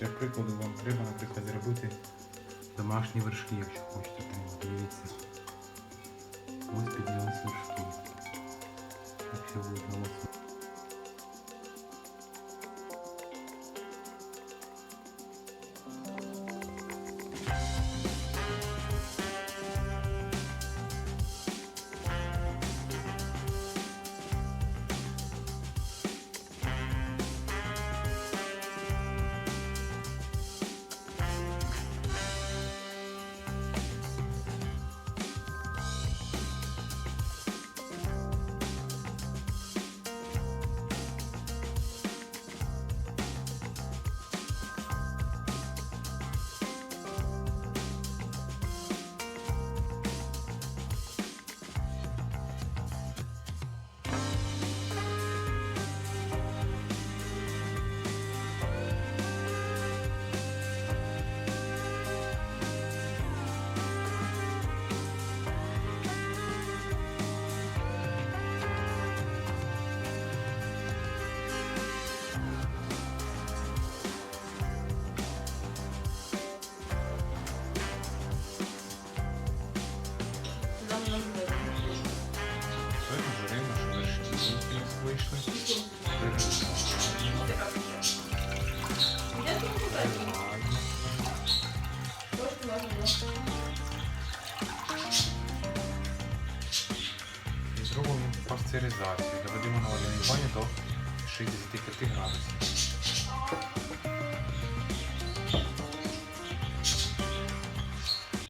Для прикладу вам треба, наприклад, зробити домашні вершки, якщо хочете отримати. Дивіться. Ось піднялися вершки. Якщо видно вийшли. І зробимо пастеризацію. Доведемо на бані до 65 градусів.